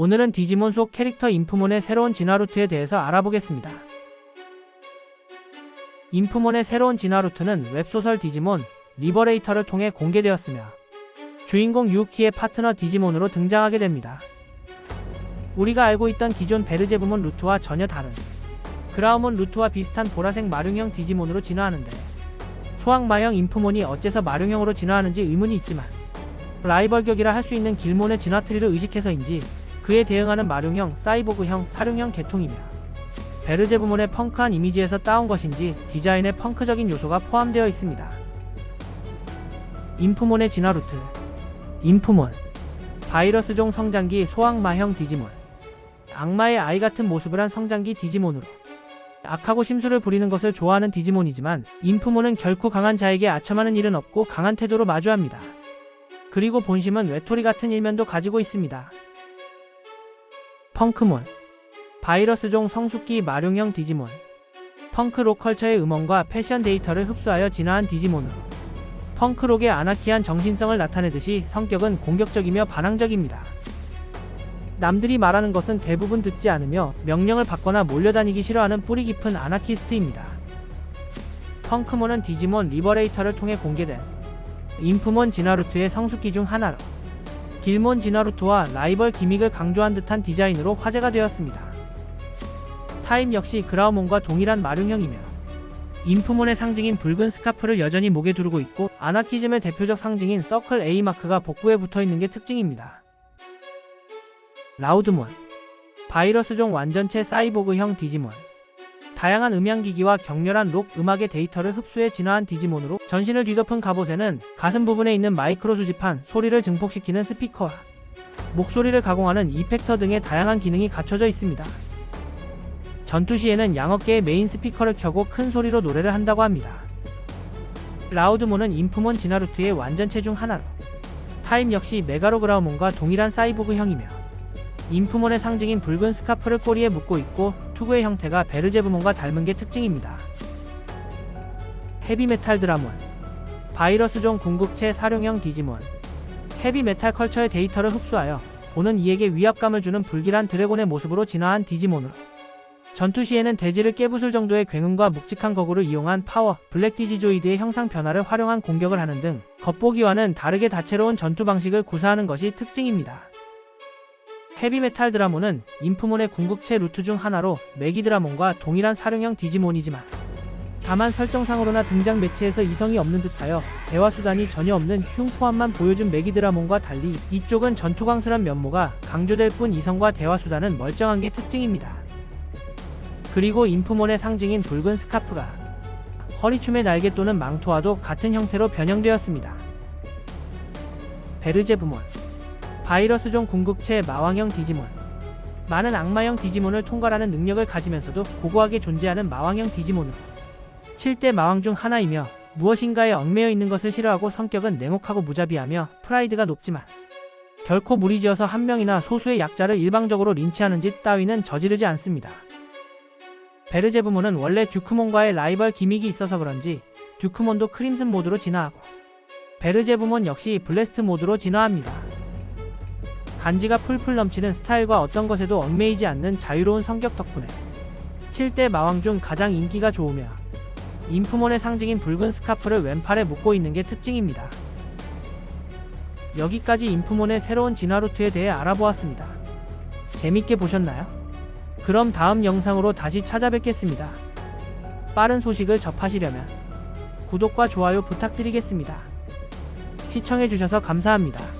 오늘은 디지몬 속 캐릭터 인프몬의 새로운 진화 루트에 대해서 알아보겠습니다. 인프몬의 새로운 진화 루트는 웹소설 디지몬 리버레이터를 통해 공개되었으며 주인공 유키의 파트너 디지몬으로 등장하게 됩니다. 우리가 알고 있던 기존 베르제부몬 루트와 전혀 다른 그라우몬 루트와 비슷한 보라색 마룡형 디지몬으로 진화하는데 소황마형 인프몬이 어째서 마룡형으로 진화하는지 의문이 있지만 라이벌격이라 할 수 있는 길몬의 진화 트리를 의식해서인지 그에 대응하는 마룡형, 사이보그형, 사룡형 계통이며 베르제부몬의 펑크한 이미지에서 따온 것인지 디자인에 펑크적인 요소가 포함되어 있습니다. 인프몬의 진화 루트 인프몬 바이러스종 성장기 소악마형 디지몬 악마의 아이 같은 모습을 한 성장기 디지몬으로 악하고 심술을 부리는 것을 좋아하는 디지몬이지만 인프몬은 결코 강한 자에게 아첨하는 일은 없고 강한 태도로 마주합니다. 그리고 본심은 외톨이 같은 일면도 가지고 있습니다. 펑크몬 바이러스종 성숙기 마룡형 디지몬 펑크록 컬처의 음원과 패션 데이터를 흡수하여 진화한 디지몬으로 펑크록의 아나키한 정신성을 나타내듯이 성격은 공격적이며 반항적입니다. 남들이 말하는 것은 대부분 듣지 않으며 명령을 받거나 몰려다니기 싫어하는 뿌리 깊은 아나키스트입니다. 펑크몬은 디지몬 리버레이터를 통해 공개된 인프몬 진화 루트의 성숙기 중 하나로 길몬 진화루트와 라이벌 기믹을 강조한 듯한 디자인으로 화제가 되었습니다. 타임 역시 그라우몬과 동일한 마룡형이며 인프몬의 상징인 붉은 스카프를 여전히 목에 두르고 있고 아나키즘의 대표적 상징인 서클 A 마크가 복부에 붙어 있는 게 특징입니다. 라우드몬 바이러스종 완전체 사이보그형 디지몬 다양한 음향기기와 격렬한 록 음악의 데이터를 흡수해 진화한 디지몬으로 전신을 뒤덮은 갑옷에는 가슴 부분에 있는 마이크로 수집한 소리를 증폭시키는 스피커와 목소리를 가공하는 이펙터 등의 다양한 기능이 갖춰져 있습니다. 전투 시에는 양어깨의 메인 스피커를 켜고 큰 소리로 노래를 한다고 합니다. 라우드몬은 인프몬 진화루트의 완전체 중 하나로 타임 역시 메가로그라우몬과 동일한 사이보그형이며 인프몬의 상징인 붉은 스카프를 꼬리에 묶고 있고 투구의 형태가 베르제부몬과 닮은 게 특징입니다. 헤비메탈 드라몬 바이러스종 궁극체 사룡형 디지몬 헤비메탈 컬처의 데이터를 흡수하여 보는 이에게 위압감을 주는 불길한 드래곤의 모습으로 진화한 디지몬으로 전투 시에는 대지를 깨부술 정도의 굉음과 묵직한 거구를 이용한 파워, 블랙 디지조이드의 형상 변화를 활용한 공격을 하는 등 겉보기와는 다르게 다채로운 전투 방식을 구사하는 것이 특징입니다. 헤비메탈 드라몬은 인프몬의 궁극체 루트 중 하나로 메기 드라몬과 동일한 사령형 디지몬이지만 다만 설정상으로나 등장 매체에서 이성이 없는 듯하여 대화 수단이 전혀 없는 흉포함만 보여준 메기 드라몬과 달리 이쪽은 전투광슬한 면모가 강조될 뿐 이성과 대화 수단은 멀쩡한 게 특징입니다. 그리고 인프몬의 상징인 붉은 스카프가 허리춤의 날개 또는 망토와도 같은 형태로 변형되었습니다. 베르제부몬 바이러스종 궁극체 마왕형 디지몬 많은 악마형 디지몬을 통과하는 능력을 가지면서도 고고하게 존재하는 마왕형 디지몬으로 7대 마왕 중 하나이며 무엇인가에 얽매여 있는 것을 싫어하고 성격은 냉혹하고 무자비하며 프라이드가 높지만 결코 무리지어서 한 명이나 소수의 약자를 일방적으로 린치하는 짓 따위는 저지르지 않습니다. 베르제부몬은 원래 듀크몬과의 라이벌 기믹이 있어서 그런지 듀크몬도 크림슨 모드로 진화하고 베르제부몬 역시 블레스트 모드로 진화합니다. 간지가 풀풀 넘치는 스타일과 어떤 것에도 얽매이지 않는 자유로운 성격 덕분에 7대 마왕 중 가장 인기가 좋으며 인프몬의 상징인 붉은 스카프를 왼팔에 묶고 있는 게 특징입니다. 여기까지 인프몬의 새로운 진화 루트에 대해 알아보았습니다. 재밌게 보셨나요? 그럼 다음 영상으로 다시 찾아뵙겠습니다. 빠른 소식을 접하시려면 구독과 좋아요 부탁드리겠습니다. 시청해주셔서 감사합니다.